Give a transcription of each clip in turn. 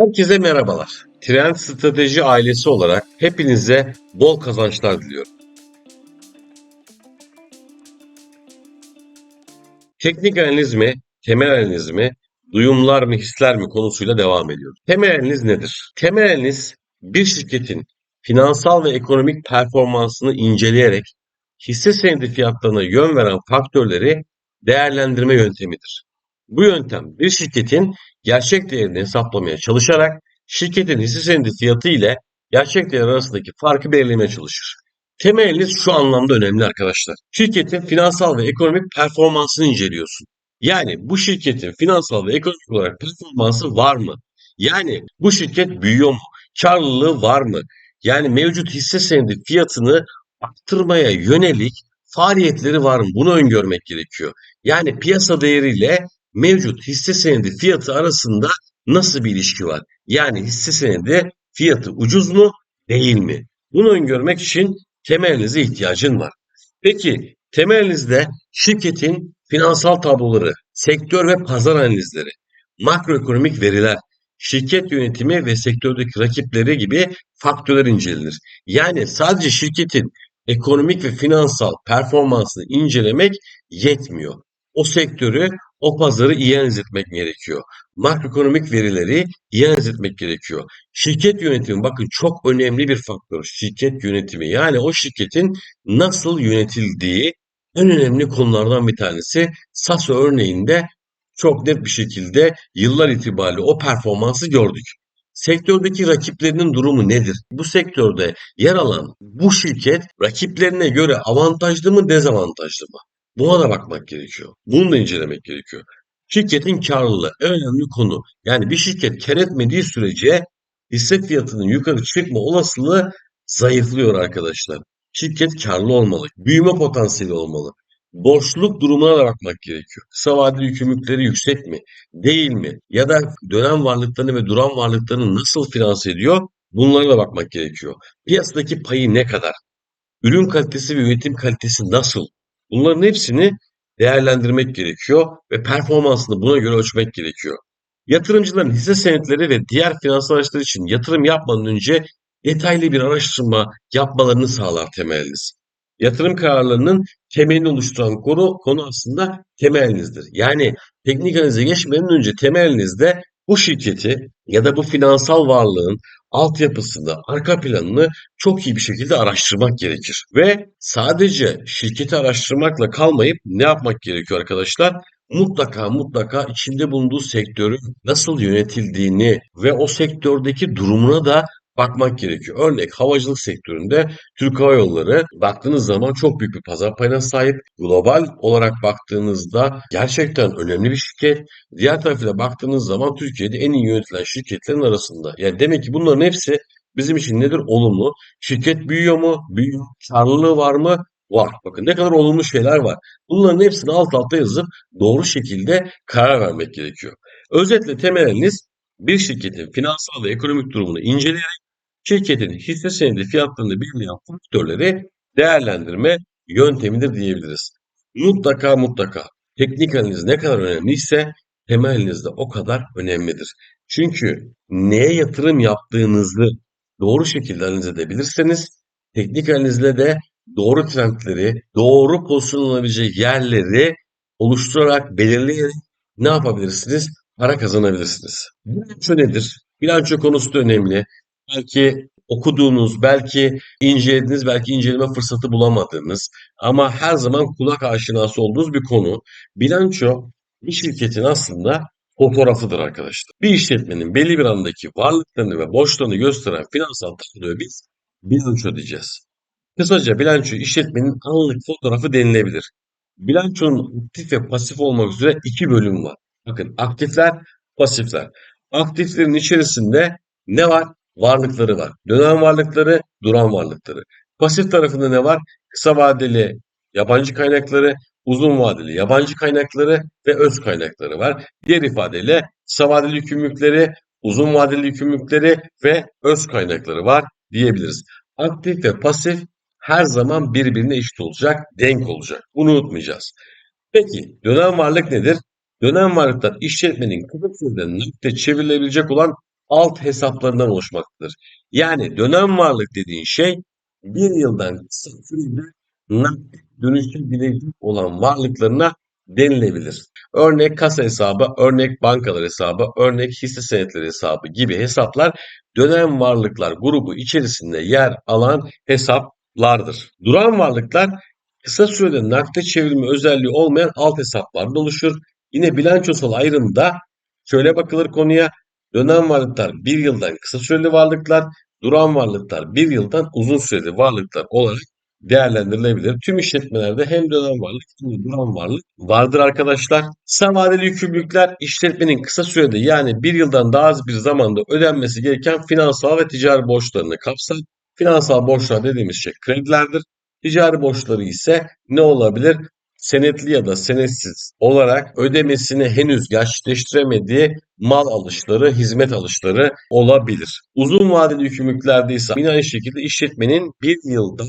Herkese merhabalar. Trend Strateji ailesi olarak hepinize bol kazançlar diliyorum. Teknik analiz mi, temel analiz mi, duyumlar mı, hisler mi konusuyla devam ediyoruz. Temel analiz nedir? Temel analiz bir şirketin finansal ve ekonomik performansını inceleyerek hisse senedi fiyatlarına yön veren faktörleri değerlendirme yöntemidir. Bu yöntem bir şirketin gerçek değerini hesaplamaya çalışarak şirketin hisse senedi fiyatı ile gerçek değer arasındaki farkı belirlemeye çalışır. Temeliniz şu anlamda önemli arkadaşlar. Şirketin finansal ve ekonomik performansını inceliyorsun. Yani bu şirketin finansal ve ekonomik olarak performansı var mı? Yani bu şirket büyüyor mu? Karlılığı var mı? Yani mevcut hisse senedi fiyatını arttırmaya yönelik faaliyetleri var mı? Bunu öngörmek gerekiyor. Yani piyasa değeriyle mevcut hisse senedi fiyatı arasında nasıl bir ilişki var? Yani hisse senedi fiyatı ucuz mu değil mi? Bunu öngörmek için temelinize ihtiyacın var. Peki temelinizde şirketin finansal tabloları, sektör ve pazar analizleri, makroekonomik veriler, şirket yönetimi ve sektördeki rakipleri gibi faktörler incelenir. Yani sadece şirketin ekonomik ve finansal performansını incelemek yetmiyor. O sektörü, o pazarı iyi analiz etmek gerekiyor. Makroekonomik verileri iyi analiz etmek gerekiyor. Şirket yönetimi bakın çok önemli bir faktör. Şirket yönetimi yani o şirketin nasıl yönetildiği en önemli konulardan bir tanesi. SAS örneğinde çok net bir şekilde yıllar itibariyle o performansı gördük. Sektördeki rakiplerinin durumu nedir? Bu sektörde yer alan bu şirket rakiplerine göre avantajlı mı dezavantajlı mı? Buna da bakmak gerekiyor. Bunu da incelemek gerekiyor. Şirketin karlılığı en önemli konu. Yani bir şirket kar etmediği sürece hisse fiyatının yukarı çıkma olasılığı zayıflıyor arkadaşlar. Şirket karlı olmalı. Büyüme potansiyeli olmalı. Borçluluk durumuna da bakmak gerekiyor. Kısa vadeli yükümlülükleri yüksek mi? Değil mi? Ya da dönem varlıklarını ve duran varlıklarını nasıl finanse ediyor? Bunlara da bakmak gerekiyor. Piyasadaki payı ne kadar? Ürün kalitesi ve üretim kalitesi nasıl? Bunların hepsini değerlendirmek gerekiyor ve performansını buna göre ölçmek gerekiyor. Yatırımcıların hisse senetleri ve diğer finansal araçlar için yatırım yapmadan önce detaylı bir araştırma yapmalarını sağlar temeliniz. Yatırım kararlarının temelini oluşturan konu, konu aslında temelinizdir. Yani teknik analize geçmeden önce temelinizde bu şirketi ya da bu finansal varlığın altyapısını, arka planını çok iyi bir şekilde araştırmak gerekir. Ve sadece şirketi araştırmakla kalmayıp ne yapmak gerekiyor arkadaşlar? Mutlaka mutlaka içinde bulunduğu sektörün nasıl yönetildiğini ve o sektördeki durumuna da bakmak gerekiyor. Örnek havacılık sektöründe Türk Hava Yolları baktığınız zaman çok büyük bir pazar payına sahip. Global olarak baktığınızda gerçekten önemli bir şirket. Diğer tarafıyla baktığınız zaman Türkiye'de en iyi yönetilen şirketlerin arasında. Yani demek ki bunların hepsi bizim için nedir? Olumlu. Şirket büyüyor mu? Büyüyor. Karlılığı var mı? Var. Bakın ne kadar olumlu şeyler var. Bunların hepsini alt alta yazıp doğru şekilde karar vermek gerekiyor. Özetle temeliniz bir şirketin finansal ve ekonomik durumunu inceleyerek şirketin hisse senedi fiyatlarını belirleyen faktörleri değerlendirme yöntemidir diyebiliriz. Mutlaka mutlaka teknik analiz ne kadar önemliyse temel analiz de o kadar önemlidir. Çünkü neye yatırım yaptığınızı doğru şekilde analiz edebilirseniz teknik analizle de doğru trendleri, doğru pozisyon alabilecek yerleri oluşturarak, belirleyerek ne yapabilirsiniz? Para kazanabilirsiniz. Bilanço nedir? Bilanço konusu da önemli belki okuduğunuz, belki incelediğiniz, belki inceleme fırsatı bulamadığınız ama her zaman kulak aşinası olduğunuz bir konu. Bilanço bir şirketin aslında fotoğrafıdır arkadaşlar. Bir işletmenin belli bir andaki varlıklarını ve borçlarını gösteren finansal tabloya biz bilanço diyeceğiz. Kısaca bilanço işletmenin anlık fotoğrafı denilebilir. Bilançonun aktif ve pasif olmak üzere iki bölüm var. Bakın aktifler, pasifler. Aktiflerin içerisinde ne var? Varlıkları var. Dönem varlıkları, duran varlıkları. Pasif tarafında ne var? Kısa vadeli yabancı kaynakları, uzun vadeli yabancı kaynakları ve öz kaynakları var. Diğer ifadeyle kısa vadeli yükümlülükleri, uzun vadeli yükümlülükleri ve öz kaynakları var diyebiliriz. Aktif ve pasif her zaman birbirine eşit olacak, denk olacak. Bunu unutmayacağız. Peki dönem varlık nedir? Dönem varlıklar işletmenin kısa sürede nakde çevrilebilecek olan alt hesaplarından oluşmaktadır. Yani dönem varlık dediğin şey bir yıldan kısa sürede nakit dönüşebilecek olan varlıklarına denilebilir. Örnek kasa hesabı, örnek bankalar hesabı, örnek hisse senetleri hesabı gibi hesaplar dönem varlıklar grubu içerisinde yer alan hesaplardır. Duran varlıklar kısa sürede nakde çevirme özelliği olmayan alt hesaplardan oluşur. Yine bilançosal ayrımda şöyle bakılır konuya. Dönem varlıklar bir yıldan kısa süreli varlıklar, duran varlıklar bir yıldan uzun süreli varlıklar olarak değerlendirilebilir. Tüm işletmelerde hem dönem varlık hem de duran varlık vardır arkadaşlar. Kısa vadeli yükümlülükler işletmenin kısa sürede yani bir yıldan daha az bir zamanda ödenmesi gereken finansal ve ticari borçlarını kapsar. Finansal borçlar dediğimiz şey kredilerdir. Ticari borçları ise ne olabilir? Senetli ya da senetsiz olarak ödemesini henüz gerçekleştiremediği mal alışları, hizmet alışları olabilir. Uzun vadeli yükümlülüklerde ise yine aynı şekilde işletmenin bir yılda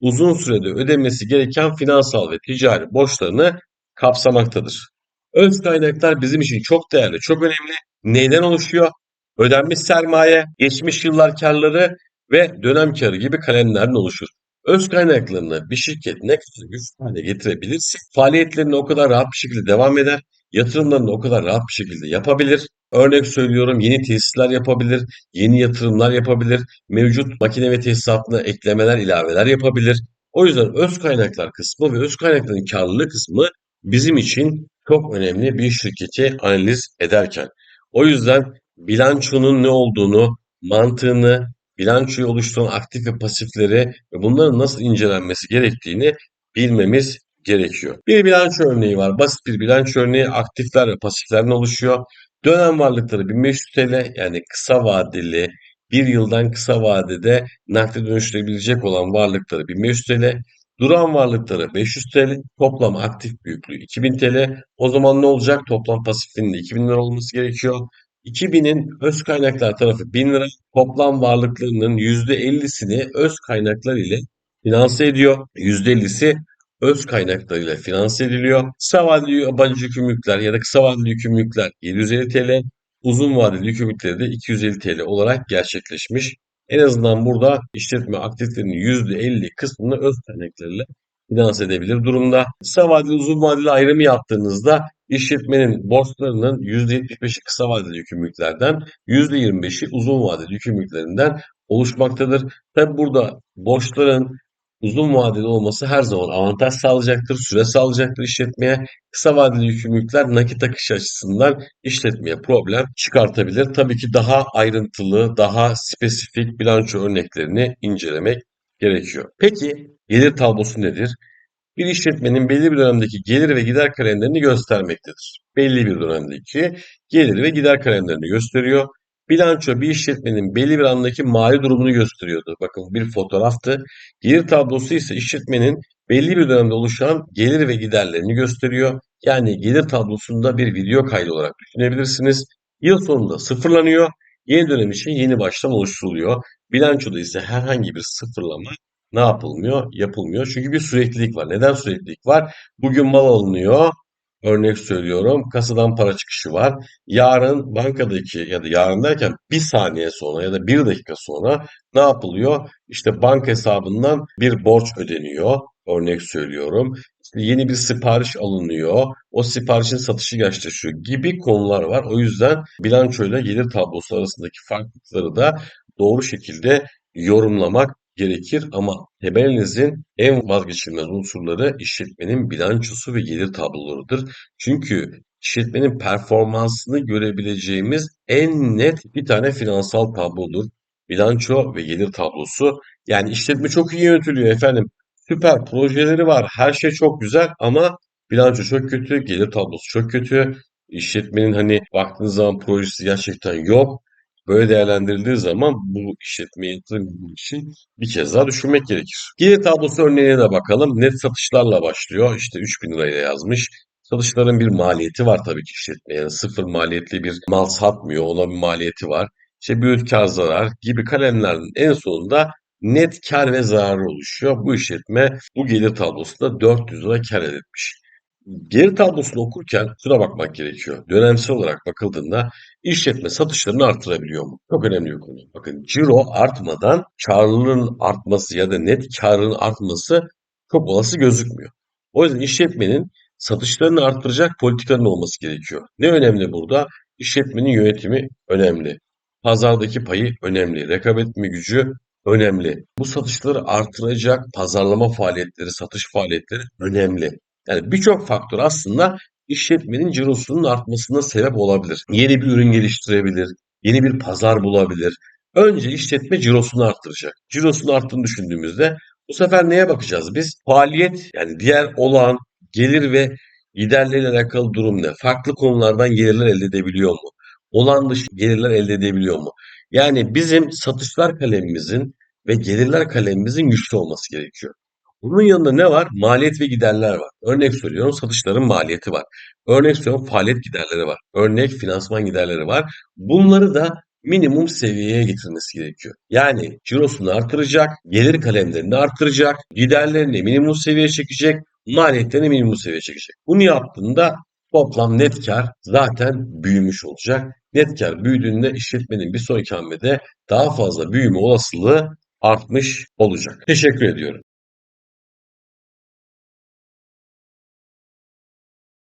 uzun sürede ödemesi gereken finansal ve ticari borçlarını kapsamaktadır. Öz kaynaklar bizim için çok değerli, çok önemli. Neyden oluşuyor? Ödenmiş sermaye, geçmiş yıllar karları ve dönem karı gibi kalemlerden oluşur. Öz kaynaklarını bir şirket ne kadar güçlü hale getirebilirse faaliyetlerine o kadar rahat bir şekilde devam eder, yatırımlarını o kadar rahat bir şekilde yapabilir. Örnek söylüyorum yeni tesisler yapabilir, yeni yatırımlar yapabilir, mevcut makine ve tesisatına eklemeler, ilaveler yapabilir. O yüzden öz kaynaklar kısmı ve öz kaynakların karlılığı kısmı bizim için çok önemli bir şirketi analiz ederken. O yüzden bilançonun ne olduğunu, mantığını, bilançoyu oluşturan aktif ve pasifleri ve bunların nasıl incelenmesi gerektiğini bilmemiz gerekiyor. Bir bilanço örneği var. Basit bir bilanço örneği aktifler ve pasiflerden oluşuyor. Dönem varlıkları 1500 TL yani kısa vadeli bir yıldan kısa vadede nakde dönüştürebilecek olan varlıkları 1500 TL. Duran varlıkları 500 TL, toplam aktif büyüklüğü 2000 TL. O zaman ne olacak? Toplam pasifinin de 2000 lira olması gerekiyor. 2000'in öz kaynaklar tarafı 1000 lira, toplam varlıklarının %50'sini öz kaynaklar ile finanse ediyor. %50'si öz kaynaklarıyla finanse ediliyor. Kısa vadeli yabancı yükümlülükler ya da kısa vadeli yükümlülükler 750 TL, uzun vadeli yükümlülükleri de 250 TL olarak gerçekleşmiş. En azından burada işletme aktiflerinin %50 kısmını öz kaynaklarıyla finanse edebilir durumda. Kısa vadeli uzun vadeli ayrımı yaptığınızda işletmenin borçlarının %75'i kısa vadeli yükümlülüklerden, %25'i uzun vadeli yükümlülüklerinden oluşmaktadır. Tabi burada borçların uzun vadeli olması her zaman avantaj sağlayacaktır, süre sağlayacaktır işletmeye. Kısa vadeli yükümlülükler nakit akışı açısından işletmeye problem çıkartabilir. Tabii ki daha ayrıntılı, daha spesifik bilanço örneklerini incelemek gerekiyor. Peki gelir tablosu nedir? Bir işletmenin belli bir dönemdeki gelir ve gider kalemlerini göstermektedir. Belli bir dönemdeki gelir ve gider kalemlerini gösteriyor. Bilanço bir işletmenin belli bir andaki mali durumunu gösteriyordu. Bakın bir fotoğraftı. Gelir tablosu ise işletmenin belli bir dönemde oluşan gelir ve giderlerini gösteriyor. Yani gelir tablosunda bir video kaydı olarak düşünebilirsiniz. Yıl sonunda sıfırlanıyor. Yeni dönem için yeni baştan oluşturuluyor. Bilançoda ise herhangi bir sıfırlama ne yapılmıyor? Yapılmıyor. Çünkü bir süreklilik var. Neden süreklilik var? Bugün mal alınıyor. Örnek söylüyorum. Kasadan para çıkışı var. Yarın bankadaki ya da yarın derken bir saniye sonra ya da bir dakika sonra ne yapılıyor? İşte banka hesabından bir borç ödeniyor. Örnek söylüyorum. İşte yeni bir sipariş alınıyor. O siparişin satışı gerçekleşiyor gibi konular var. O yüzden bilançoyla gelir tablosu arasındaki farklılıkları da doğru şekilde yorumlamak gerekir ama temelinizin en vazgeçilmez unsurları işletmenin bilançosu ve gelir tablolarıdır. Çünkü işletmenin performansını görebileceğimiz en net bir tane finansal tablodur. Bilanço ve gelir tablosu. Yani işletme çok iyi yönetiliyor efendim. Süper projeleri var. Her şey çok güzel ama bilanço çok kötü, gelir tablosu çok kötü. İşletmenin hani baktığınız zaman projesi gerçekten yok. Böyle değerlendirildiği zaman bu işletmeye yatırım için bir kez daha düşünmek gerekir. Gelir tablosu örneğine de bakalım. Net satışlarla başlıyor. İşte 3000 lirayla yazmış. Satışların bir maliyeti var tabii ki işletme. Yani sıfır maliyetli bir mal satmıyor. Ona bir maliyeti var. İşte büyük kar zarar gibi kalemlerin en sonunda net kar ve zararı oluşuyor. Bu işletme bu gelir tablosunda 400 lira kar etmiş. Geri tablosunu okurken şuna bakmak gerekiyor. Dönemsel olarak bakıldığında işletme satışlarını artırabiliyor mu? Çok önemli bir konu. Bakın ciro artmadan karlılığın artması ya da net karın artması çok olası gözükmüyor. O yüzden işletmenin satışlarını arttıracak politikanın olması gerekiyor. Ne önemli burada? İşletmenin yönetimi önemli. Pazardaki payı önemli. Rekabet etme gücü önemli. Bu satışları artıracak pazarlama faaliyetleri, satış faaliyetleri önemli. Yani birçok faktör aslında işletmenin cirosunun artmasına sebep olabilir. Yeni bir ürün geliştirebilir, yeni bir pazar bulabilir. Önce işletme cirosunu arttıracak. Cirosunu arttığını düşündüğümüzde bu sefer neye bakacağız biz? Faaliyet yani diğer olağan gelir ve giderlerle alakalı durum ne? Farklı konulardan gelirler elde edebiliyor mu? Olan dışı gelirler elde edebiliyor mu? Yani bizim satışlar kalemimizin ve gelirler kalemimizin güçlü olması gerekiyor. Bunun yanında ne var? Maliyet ve giderler var. Örnek söylüyorum satışların maliyeti var. Örnek söylüyorum faaliyet giderleri var. Örnek finansman giderleri var. Bunları da minimum seviyeye getirmesi gerekiyor. Yani cirosunu artıracak, gelir kalemlerini artıracak, giderlerini minimum seviyeye çekecek, maliyetlerini minimum seviyeye çekecek. Bunu yaptığında toplam net kar zaten büyümüş olacak. Net kar büyüdüğünde işletmenin bir sonraki hamlede daha fazla büyüme olasılığı artmış olacak. Teşekkür ediyorum.